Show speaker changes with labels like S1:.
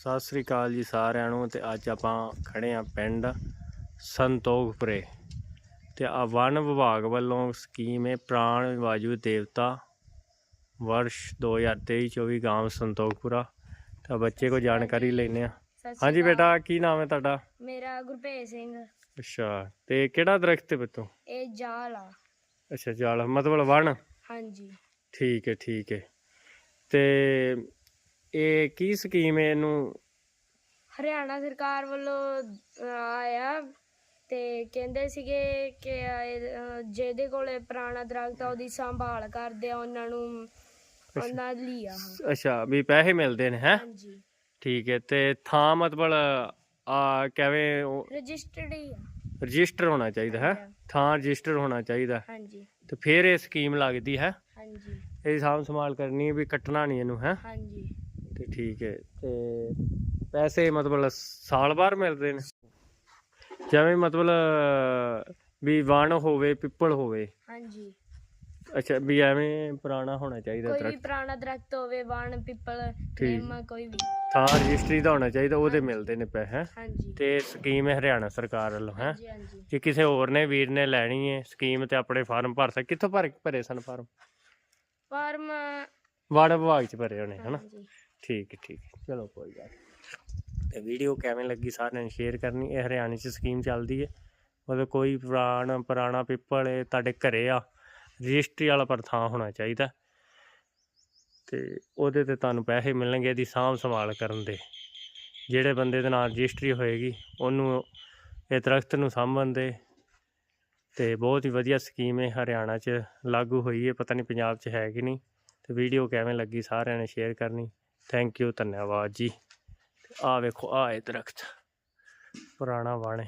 S1: ਸਤਿ ਸ੍ਰੀ ਅਕਾਲ ਜੀ ਸਾਰਿਆਂ ਨੂੰ ਤੇ ਅੱਜ ਆਪਾਂ ਖੜੇ ਆ ਪਿੰਡ ਸੰਤੋਖਪੁਰੇ ਤੇ ਆ ਵਨ ਵਿਭਾਗ ਵੱਲੋਂ ਸਕੀਮ ਹੈ ਪ੍ਰਾਣ ਵਾਯੂ ਦੇਵਤਾ ਵਰਸ਼ 2023-24 ਗਾਂਵ ਸੰਤੋਖਪੁਰਾ। ਤਾਂ ਬੱਚੇ ਕੋ ਜਾਣਕਾਰੀ ਲੈਣੇ ਆ ਹਾਂਜੀ। ਬੇਟਾ ਕੀ ਨਾਮ ਹੈ ਤੁਹਾਡਾ?
S2: ਮੇਰਾ ਗੁਰਭੇਜ ਸਿੰਘ।
S1: ਅੱਛਾ ਤੇ ਕਿਹੜਾ ਦਰਖਤ ਹੈ ਬੱਤੋਂ
S2: ਇਹ ਜਾਲ ਆ।
S1: ਅੱਛਾ ਜਾਲ ਮਤਲਬ ਵਣ?
S2: ਹਾਂਜੀ।
S1: ਠੀਕ ਹੈ ਠੀਕ ਹੈ। ਤੇ ਇਹ ਕੀ ਸਕੀਮ ਹੈ ਇਹਨੂੰ?
S2: ਹਰਿਆਣਾ ਸਰਕਾਰ ਵੱਲੋਂ ਅਹ, ਆਇਆ ਤੇ ਕਹਿੰਦੇ ਸੀਗੇ ਕਿ ਇਹ, ਅਹ, ਜਿਹਦੇ ਕੋਲੇ ਪੁਰਾਣਾ ਦਰਖਤ ਆ ਉਹਦੀ ਸੰਭਾਲ ਕਰਦੇ ਆ ਉਹਨਾਂ ਨੂੰ ਉਹਨਾਂ ਲਈ ਆ।
S1: ਅੱਛਾ ਵੀ ਪੈਸੇ ਮਿਲਦੇ ਨੇ ਹੈ?
S2: ਹਾਂਜੀ।
S1: ਠੀਕ ਹੈ ਤੇ ਥਾਂ ਮਤਲਬ ਆ ਕਿਵੇਂ
S2: ਰਜਿਸਟਰਡ ਹੀ ਆ।
S1: ਰਜਿਸਟਰ ਹੋਣਾ ਚਾਹੀਦਾ ਹੈ? ਥਾਂ ਰਜਿਸਟਰ ਹੋਣਾ ਚਾਹੀਦਾ।
S2: ਹਾਂਜੀ।
S1: ਤੇ ਫਿਰ ਇਹ ਸਕੀਮ ਲੱਗਦੀ ਹੈ?
S2: ਹਾਂਜੀ।
S1: ਇਹ ਸਾਂਭ ਸੰਭਾਲ ਕਰਨੀ ਵੀ ਕੱਟਣਾ ਨਹੀਂ ਇਹਨੂੰ ਹੈ?
S2: ਹਾਂਜੀ।
S1: ਤੇ ਠੀਕ ਹੈ। ਤੇ ਪੈਸੇ ਮਤਲਬ ਸਾਲ ਬਾਅਦ ਮਿਲਦੇ ਨੇ। ਜਿਵੇਂ ਮਤਲਬ ਵੀ ਵਣ ਹੋਵੇ ਪਿੱਪਲ ਹੋਵੇ।
S2: ਹਾਂਜੀ।
S1: ਅੱਛਾ ਵੀ ਐਵੇਂ ਪੁਰਾਣਾ ਹੋਣਾ ਚਾਹੀਦਾ
S2: ਕੋਈ ਵੀ
S1: ਦਰਖਤ।
S2: ਪੁਰਾਣਾ ਦਰਖਤ ਹੋਵੇ ਵਣ ਪਿੱਪਲ। ਨਿੰਮ ਕੋਈ ਵੀ।
S1: ਥਾਂ ਰਜਿਸਟਰੀ ਦਾ ਹੋਣਾ ਚਾਹੀਦਾ ਉਹਦੇ ਮਿਲਦੇ ਨੇ ਪੈਸੇ। ਹੈਂ।
S2: ਹਾਂਜੀ।
S1: ਤੇ ਸਕੀਮ ਹੈ ਹਰਿਆਣਾ ਸਰਕਾਰ ਵੱਲੋਂ ਹੈ।
S2: ਹਾਂਜੀ ਹਾਂਜੀ।
S1: ਜੇ ਕਿਸੇ ਹੋਰ ਨੇ ਵੀਰ ਨੇ ਲੈਣੀ ਹੈ ਸਕੀਮ ਤੇ ਆਪਣੇ ਫਾਰਮ ਭਰ ਸਕ ਕਿੱਥੋਂ ਭਰ ਭਰੇ ਸਨ ਫਾਰਮ?
S2: ਫਾਰਮ
S1: ਵਾਰਡ ਵਿਭਾਗ ਚ ਭਰੇ ਹੋਣੇ ਹਨਾ?
S2: ਹਾਂਜੀ।
S1: ਠੀਕ ਹੈ ਠੀਕ ਹੈ। ਚਲੋ ਕੋਈ ਗੱਲ ਨੀ। ਤੇ ਵੀਡੀਓ ਕਿਵੇਂ ਲੱਗੀ ਸਾਰਿਆਂ ਨੂੰ ਸ਼ੇਅਰ ਕਰਨੀ। ਇਹ ਹਰਿਆਣੇ ਚ ਸਕੀਮ ਚੱਲਦੀ ਹੈ। ਮਤਲਬ ਕੋਈ ਪੁਰਾਣਾ ਪੁਰਾਣਾ ਪਿੱਪਲ ਹੈ ਤੁਹਾਡੇ ਘਰੇ ਆ। ਰਜਿਸਟਰੀ ਵਾਲਾ ਪਰਥਾਂ ਹੋਣਾ ਚਾਹੀਦਾ। ਤੇ ਉਹਦੇ ਤੇ ਤੁਹਾਨੂੰ ਪੈਸੇ ਮਿਲਣਗੇ ਇਹਦੀ ਸਾਂਭ ਸੰਭਾਲ ਕਰਨ ਦੇ। ਜਿਹੜੇ ਬੰਦੇ ਦੇ ਨਾਲ ਰਜਿਸਟਰੀ ਹੋਏਗੀ, ਉਹਨੂੰ ਇਹ ਦਰਖਤ ਨੂੰ ਸਾਂਭਣ ਦੇ। ਤੇ ਬਹੁਤ ਹੀ ਵਧੀਆ ਸਕੀਮ ਹੈ ਹਰਿਆਣਾ 'ਚ ਲਾਗੂ ਹੋਈ ਹੈ। ਪਤਾ ਨਹੀਂ ਪੰਜਾਬ 'ਚ ਹੈ ਕਿ ਨਹੀਂ। ਤੇ ਵੀਡੀਓ ਕਿਵੇਂ ਲੱਗੀ ਸਾਰਿਆਂ ਨੇ ਸ਼ੇਅਰ ਕਰਨੀ। ਥੈਂਕ ਯੂ ਧੰਨਵਾਦ ਜੀ। ਆ ਵੇਖੋ ਆ ਇਹ ਦਰਖਤ। ਪੁਰਾਣਾ ਵਣ